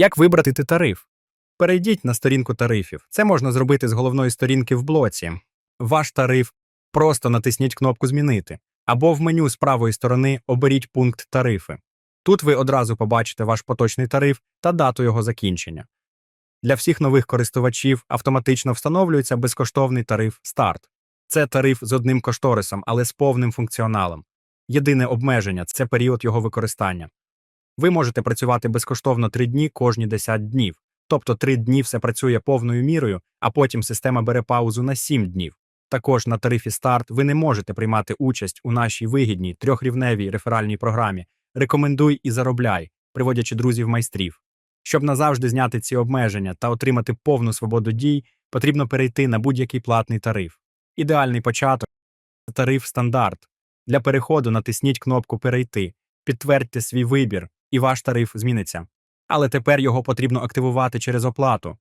Як вибрати тариф? Перейдіть на сторінку тарифів. Це можна зробити з головної сторінки в блоці. Ваш тариф просто натисніть кнопку Змінити або в меню з правої сторони оберіть пункт Тарифи. Тут ви одразу побачите ваш поточний тариф та дату його закінчення. Для всіх нових користувачів автоматично встановлюється безкоштовний тариф Старт. Це тариф з одним кошторисом, але з повним функціоналом. Єдине обмеження це період його використання. Ви можете працювати безкоштовно 3 дні кожні 10 днів, тобто 3 дні все працює повною мірою, а потім система бере паузу на 7 днів. Також на тарифі старт ви не можете приймати участь у нашій вигідній трьохрівневій реферальній програмі Рекомендуй і заробляй, приводячи друзів майстрів. Щоб назавжди зняти ці обмеження та отримати повну свободу дій, потрібно перейти на будь-який платний тариф. Ідеальний початок тариф стандарт. Для переходу натисніть кнопку Перейти, підтвердьте свій вибір, і ваш тариф зміниться. Але тепер його потрібно активувати через оплату.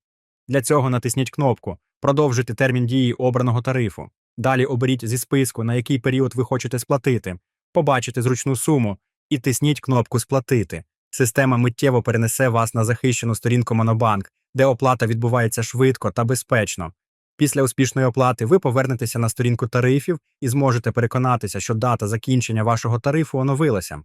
Для цього натисніть кнопку Продовжити термін дії обраного тарифу. Далі оберіть зі списку, на який період ви хочете сплатити, побачите зручну суму і тисніть кнопку Сплатити. Система миттєво перенесе вас на захищену сторінку Монобанк, де оплата відбувається швидко та безпечно. Після успішної оплати ви повернетеся на сторінку тарифів і зможете переконатися, що дата закінчення вашого тарифу оновилася.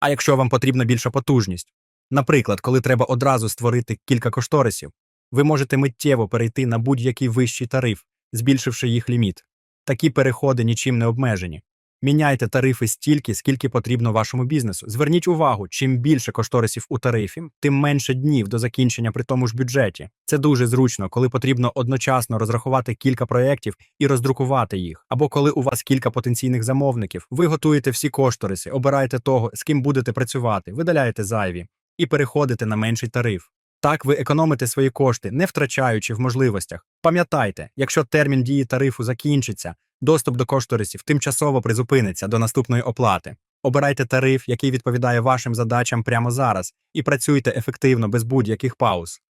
А якщо вам потрібна більша потужність, наприклад, коли треба одразу створити кілька кошторисів, ви можете миттєво перейти на будь-який вищий тариф, збільшивши їх ліміт. Такі переходи нічим не обмежені. Міняйте тарифи стільки, скільки потрібно вашому бізнесу. Зверніть увагу, чим більше кошторисів у тарифі, тим менше днів до закінчення при тому ж бюджеті. Це дуже зручно, коли потрібно одночасно розрахувати кілька проєктів і роздрукувати їх. Або коли у вас кілька потенційних замовників, ви готуєте всі кошториси, обираєте того, з ким будете працювати, видаляєте зайві і переходите на менший тариф. Так ви економите свої кошти, не втрачаючи в можливостях. Пам'ятайте, якщо термін дії тарифу закінчиться, доступ до кошторисів тимчасово призупиниться до наступної оплати. Обирайте тариф, який відповідає вашим задачам прямо зараз, і працюйте ефективно без будь-яких пауз.